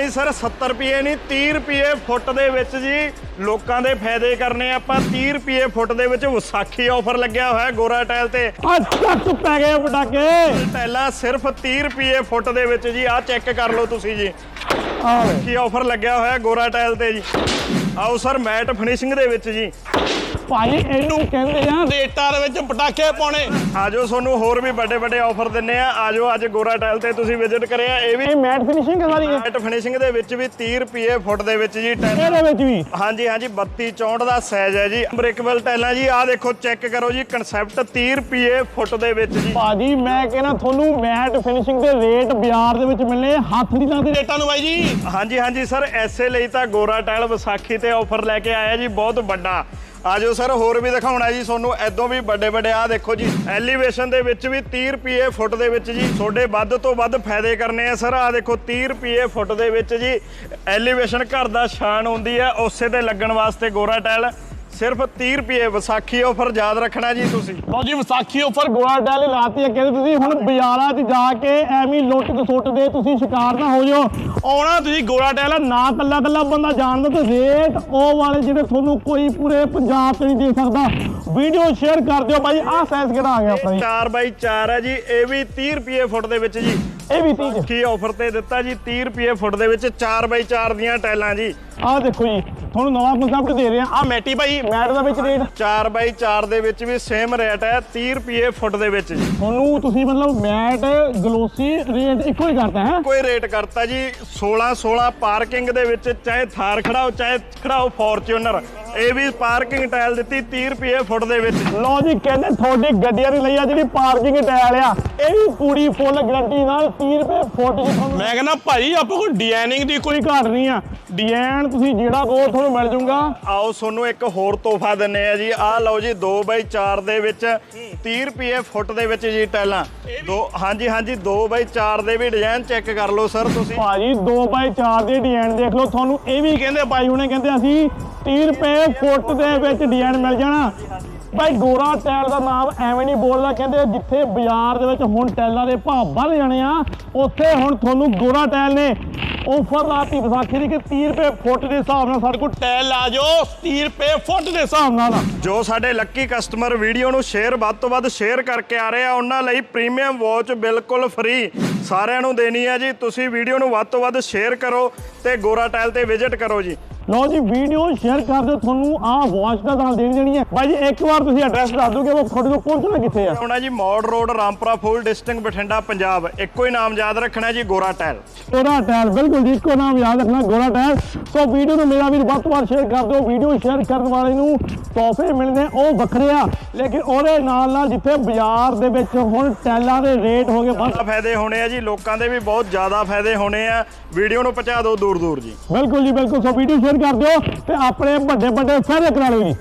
ਨਹੀਂ ਸਰ 70 ਰੁਪਏ ਨਹੀਂ 30 ਰੁਪਏ ਫੁੱਟ ਦੇ ਵਿੱਚ ਜੀ ਲੋਕਾਂ ਦੇ ਫਾਇਦੇ ਕਰਨੇ ਆ। ਆਪਾਂ 30 ਰੁਪਏ ਫੁੱਟ ਦੇ ਵਿੱਚ ਵਿਸਾਖੀ ਆਫਰ ਲੱਗਿਆ ਹੋਇਆ ਗੋਰਾ ਟਾਇਲ ਤੇ। ਆ ਚੱਕ ਪੈ ਗਏ ਪਟਾਕੇ। ਟਾਇਲਾਂ ਸਿਰਫ 30 ਰੁਪਏ ਫੁੱਟ ਦੇ ਵਿੱਚ ਜੀ ਆਹ ਚੈੱਕ ਕਰ ਲਓ ਤੁਸੀਂ ਜੀ। ਆ ਕੀ ਆਫਰ ਲੱਗਿਆ ਹੋਇਆ ਗੋਰਾ ਟਾਇਲ ਤੇ ਜੀ। ਆਓ ਸਰ ਮੈਟ ਫਿਨਿਸ਼ਿੰਗ ਦੇ ਵਿੱਚ ਜੀ। ਭਾਈ ਇਹਨੂੰ ਕਹਿੰਦੇ ਆ ਰੇਟਾਂ ਦੇ ਵਿੱਚ ਪਟਾਕੇ ਪਾਉਣੇ। ਆਜੋ ਤੁਹਾਨੂੰ ਹੋਰ ਵੀ ਵੱਡੇ ਵੱਡੇ ਆਫਰ ਦਿੰਨੇ ਆ। ਆਜੋ ਅੱਜ ਗੋਰਾ ਟਾਇਲ ਤੇ ਤੁਸੀਂ ਵਿਜ਼ਿਟ ਕਰਿਆ। ਇਹ ਵੀ ਇਹ ਮੈਟ ਫਿਨਿਸ਼ਿੰਗ ਸਾਰੀ ਹੈ ਮੈਟ ਫਿਨਿਸ਼ਿੰਗ ਦੇ ਵਿੱਚ ਵੀ 30 ਰੁਪਏ ਫੁੱਟ ਦੇ ਵਿੱਚ ਜੀ ਟਾਇਲ। ਇਹਦੇ ਵਿੱਚ ਵੀ? ਹਾਂਜੀ ਹਾਂਜੀ 32 64 ਦਾ ਸਾਈਜ਼ ਹੈ ਜੀ। ਬ੍ਰੇਕੇਬਲ ਟਾਈਲਾਂ ਜੀ ਆਹ ਦੇਖੋ ਚੈੱਕ ਕਰੋ ਜੀ ਕਨਸੈਪਟ 30 ਰੁਪਏ ਫੁੱਟ ਦੇ ਵਿੱਚ ਜੀ। ਭਾਜੀ ਮੈਂ ਕਹਿੰਦਾ ਤੁਹਾਨੂੰ ਮੈਟ ਫਿਨਿਸ਼ਿੰਗ ਦੇ ਰੇਟ ਬਾਜ਼ਾਰ ਦੇ ਵਿੱਚ ਮਿਲਣੇ ਹੱਥ ਨਹੀਂ ਲਾਉਂਦੇ। ਰੇਟਾਂ ਨੂੰ ਬਾਈ ਜੀ। ਹਾਂਜੀ ਹਾਂਜੀ ਸਰ ਐਸੇ ਲਈ ਤਾਂ ਗੋਰਾ ਟਾਇਲ ਵਿਸਾਖੀ ਤੇ ਆਫਰ ਲੈ ਕੇ ਆਇਆ ਜੀ ਬਹੁਤ ਵੱਡਾ। ਆਜੋ ਸਰ, ਹੋਰ ਵੀ ਦਿਖਾਉਣਾ ਜੀ, ਤੁਹਾਨੂੰ ਐਦੋਂ ਵੀ ਵੱਡੇ ਵੱਡੇ ਆ ਦੇਖੋ ਜੀ ਐਲੀਵੇਸ਼ਨ ਦੇ ਵਿੱਚ ਵੀ 30 ਰੁਪਏ ਫੁੱਟ ਦੇ ਵਿੱਚ ਜੀ, ਤੁਹਾਡੇ ਵੱਧ ਤੋਂ ਵੱਧ ਫਾਇਦੇ ਕਰਨੇ ਆ ਸਰ ਆ ਦੇਖੋ 30 ਰੁਪਏ ਫੁੱਟ ਦੇ ਵਿੱਚ ਜੀ ਐਲੀਵੇਸ਼ਨ ਘਰ ਦਾ ਸ਼ਾਨ ਹੁੰਦੀ ਹੈ ਉਸੇ ਤੇ ਲੱਗਣ ਵਾਸਤੇ ਗੋਰਾ ਟਾਇਲ। ਸਿਰਫ 30 ਰੁਪਏ ਵਿਸਾਖੀ ਆਫਰ ਯਾਦ ਰੱਖਣਾ ਜੀ ਤੁਸੀਂ। ਲਓ ਜੀ ਵਿਸਾਖੀ ਉੱਪਰ ਗੋਲਾ ਡਾਲੇ ਲਾਤੀ ਹੈ ਕਹਿੰਦੇ ਤੁਸੀਂ ਹੁਣ ਬਾਜ਼ਾਰਾਂ 'ਚ ਜਾ ਕੇ ਐਵੇਂ ਲੁੱਟ ਖਸੁੱਟ ਦੇ ਤੁਸੀਂ ਸ਼ਿਕਾਰ ਨਾ ਹੋ ਜਾਓ। ਆਉਣਾ ਤੁਸੀਂ ਗੋਲਾ ਡਾਲਾ ਨਾ ਕੱਲਾ ਕੱਲਾ ਬੰਦਾ ਜਾਣਦਾ ਤੇ ਰੇਟ ਉਹ ਵਾਲੇ ਜਿਹੜੇ ਤੁਹਾਨੂੰ ਕੋਈ ਪੂਰੇ ਪੰਜਾਬ 'ਚ ਨਹੀਂ ਦੇ ਸਕਦਾ। ਵੀਡੀਓ ਸ਼ੇਅਰ ਕਰ ਦਿਓ ਭਾਈ ਆਹ ਸਾਈਜ਼ ਕਿਹੜਾ ਆ ਗਿਆ ਆਪਣਾ ਜੀ? 4 ਬਾਈ 4 ਹੈ ਜੀ ਇਹ ਵੀ 30 ਰੁਪਏ ਫੁੱਟ ਦੇ ਵਿੱਚ ਜੀ। ਇਹ ਵੀ 30 ਕੀ ਆਫਰ ਤੇ ਦਿੱਤਾ ਜੀ 30 ਰੁਪਏ ਫੁੱਟ ਦੇ ਵਿੱਚ 4 ਬਾਈ 4 ਦੀਆਂ ਟਾਈਲਾਂ ਜੀ। ਆਹ ਦੇਖੋ ਜੀ ਤੁਹਾਨੂੰ ਨਵਾਂ ਕਨਸੈਪਟ ਦੇ ਰਹੇ ਆ ਆਹ ਮੈਟੀ ਭਾਈ ਮੈਟ ਦਾ ਵਿੱਚ ਰੇਟ। 4 ਬਾਈ 4 ਦੇ ਵਿੱਚ ਵੀ ਸੇਮ ਰੇਟ ਹੈ 30 ਰੁਪਏ ਫੁੱਟ ਦੇ ਵਿੱਚ ਜੀ। ਤੁਹਾਨੂੰ ਤੁਸੀਂ ਮਤਲਬ ਮੈਟ ਗਲੋਸੀ ਰੇਟ ਇੱਕੋ ਹੀ ਕਰਤਾ ਹੈ? ਕੋਈ ਰੇਟ ਕਰਤਾ ਜੀ 16 16 ਪਾਰਕਿੰਗ ਦੇ ਵਿੱਚ ਚਾਹੇ ਥਾਰ ਖੜਾਓ ਚਾਹੇ ਖੜਾਓ ਫੋਰਚੂਨਰ ਇਹ ਵੀ ਪਾਰਕਿੰਗ ਟਾਇਲ ਦਿੱਤੀ 30 ਰੁਪਏ ਫੁੱਟ ਦੇ ਵਿੱਚ। ਲਓ ਜੀ ਕਹਿੰਦੇ ਤੁਹਾਡੀ ਗੱਡੀਆਂ ਦੀ ਲਈ ਆ ਜਿਹੜੀ ਪਾਰਕਿੰਗ ਟਾਇਲ ਆ। ਇਹ ਵੀ ਪੂਰੀ ਫੁੱਲ ਗਾਰੰਟੀ ਨਾਲ 30 ਰੁਪਏ ਫੁੱਟ ਦੀ ਮੈਂ ਕਹਿੰਦਾ ਭਾਈ ਆਪਾਂ ਕੋਈ ਡਿਜ਼ਾਈਨਿੰਗ ਦੀ ਕੋਈ ਘਾਟ ਨਹੀਂ ਆ। ਡਿਜ਼ਾਈਨ ਤੁਸੀਂ ਜਿਹੜਾ ਕਹੋ ਤੁਹਾਨੂੰ ਮਿਲ ਜਾਊਗਾ ਆਓ ਤੁਹਾਨੂੰ ਇੱਕ ਹੋਰ ਤੋਹਫਾ ਦਿੰਨੇ ਆ ਜੀ। ਆਹ ਲਓ ਜੀ 2 ਬਾਈ 4 ਦੇ ਵਿੱਚ 30 ਰੁਪਏ ਫੁੱਟ ਦੇ ਵਿੱਚ ਜੀ ਟਾਈਲਾਂ ਦੋ ਹਾਂਜੀ ਹਾਂਜੀ 2 ਬਾਈ 4 ਦੇ ਵੀ ਡਿਜ਼ਾਈਨ ਚੈੱਕ ਕਰ ਲਓ ਸਰ ਤੁਸੀਂ। ਭਾਜੀ 2x4 ਦੇ ਡਿਜ਼ਾਈਨ ਦੇਖ ਲਓ। ਤੁਹਾਨੂੰ ਇਹ ਵੀ ਕਹਿੰਦੇ ਭਾਈ ਹੁਣੇ ਕਹਿੰਦੇ ਅਸੀਂ 30 ਰੁਪਏ ਫੁੱਟ ਦੇ ਵਿੱਚ ਡਿਜ਼ਾਈਨ ਮਿਲ ਜਾਣਾ। ਭਾਈ ਗੋਰਾ ਟਾਇਲ ਦਾ ਨਾਮ ਐਵੇਂ ਨਹੀਂ ਬੋਲਦਾ। ਕਹਿੰਦੇ ਜਿੱਥੇ ਬਾਜ਼ਾਰ ਦੇ ਵਿੱਚ ਹੁਣ ਟਾਇਲਾਂ ਦੇ ਭਾਅ ਵੱਧ ਜਾਣੇ ਆ ਉੱਥੇ ਹੁਣ ਤੁਹਾਨੂੰ ਗੋਰਾ ਟਾਇਲ ਨੇ ਆਫਰ ਲਾਤੀ ਵਿਸਾਖੀ ਦੀ ਕਿ 30 ਰੁਪਏ ਫੁੱਟ ਦੇ ਹਿਸਾਬ ਨਾਲ ਸਾਡੇ ਕੋਲ ਟੈਲ ਲਾ ਜਾਓ 30 ਰੁਪਏ ਫੁੱਟ ਦੇ ਹਿਸਾਬ ਨਾਲ। ਜੋ ਸਾਡੇ ਲੱਕੀ ਕਸਟਮਰ ਵੀਡੀਓ ਨੂੰ ਸ਼ੇਅਰ ਵੱਧ ਤੋਂ ਵੱਧ ਸ਼ੇਅਰ ਕਰਕੇ ਆ ਰਹੇ ਆ, ਉਹਨਾਂ ਲਈ ਪ੍ਰੀਮੀਅਮ ਵਾਚ ਬਿਲਕੁਲ ਫ੍ਰੀ ਸਾਰਿਆਂ ਨੂੰ ਦੇਣੀ ਹੈ ਜੀ, ਤੁਸੀਂ ਵੀਡੀਓ ਨੂੰ ਵੱਧ ਤੋਂ ਵੱਧ ਸ਼ੇਅਰ ਕਰੋ ਤੇ ਗੋਰਾ ਟਾਇਲ ਤੇ ਵਿਜ਼ਿਟ ਕਰੋ ਜੀ। ਲਓ ਜੀ ਵੀਡੀਓ ਸ਼ੇਅਰ ਕਰ ਦਿਓ ਤੁਹਾਨੂੰ ਆਹ ਵਾਚ ਦਾ ਨਾਲ ਦੇਣੀ ਦੇਣੀ ਹੈ। ਭਾਈ ਜੀ ਇੱਕ ਵਾਰ ਤੁਸੀਂ ਐਡਰੈਸ ਦੱਸ ਦਿਓ ਕਿ ਉਹ ਤੁਹਾਡੇ ਕੋਲ ਪਹੁੰਚਣਾ ਕਿੱਥੇ ਆ? ਆਉਣਾ ਜੀ ਮੌੜ ਰੋਡ ਰਾਮਪੁਰਾ ਫੂਲ ਡਿਸਟ੍ਰਿਕਟ ਬਠਿੰਡਾ ਪੰਜਾਬ। ਇੱਕੋ ਹੀ ਨਾਮ ਯਾਦ ਰੱਖਣਾ ਜੀ ਗੋਰਾ ਟਾਇਲ। ਗੋਰਾ ਟਾਇਲ ਬਿਲਕੁਲ ਜੀ ਇੱਕੋ ਨਾਮ ਯਾਦ ਰੱਖਣਾ ਗੋਰਾ ਟਾਇਲ। ਸੋ ਵੀਡੀਓ ਨੂੰ ਮੇਰਾ ਵੀਰ ਵੱਧ ਤੋਂ ਵੱਧ ਸ਼ੇਅਰ ਕਰ ਦਿਓ ਵੀਡੀਓ ਸ਼ੇਅਰ ਕਰਨ ਵਾਲੇ ਨੂੰ ਤੋਹਫੇ ਮਿਲਦੇ ਉਹ ਵੱਖਰੇ ਆ। ਲੇਕਿਨ ਉਹਦੇ ਨਾਲ ਨਾਲ ਜਿੱਥੇ ਬਾਜ਼ਾਰ ਦੇ ਵਿੱਚ ਹੁਣ ਟਾਇਲਾਂ ਦੇ ਰੇਟ ਹੋ ਗਏ ਵੱਧ ਫਾਇਦੇ ਹੋਣੇ ਆ ਜੀ ਲੋਕਾਂ ਦੇ ਵੀ ਬਹੁਤ ਜ਼ਿਆਦਾ ਫਾਇਦੇ ਹੋਣੇ ਆ। ਵੀਡੀਓ ਨੂੰ ਪਹੁੰਚਾ ਦਿਓ ਦੂਰ ਦੂਰ ਜੀ। ਬਿਲਕੁਲ ਜੀ ਬਿਲਕੁਲ। ਸੋ ਵੀਡੀਓ ਸ਼ੇਅਰ ਕਰ ਦਿਓ ਤੇ ਆਪਣੇ ਵੱਡੇ ਵੱਡੇ ਫਾਇਦੇ ਕਰਾ ਲਿਓ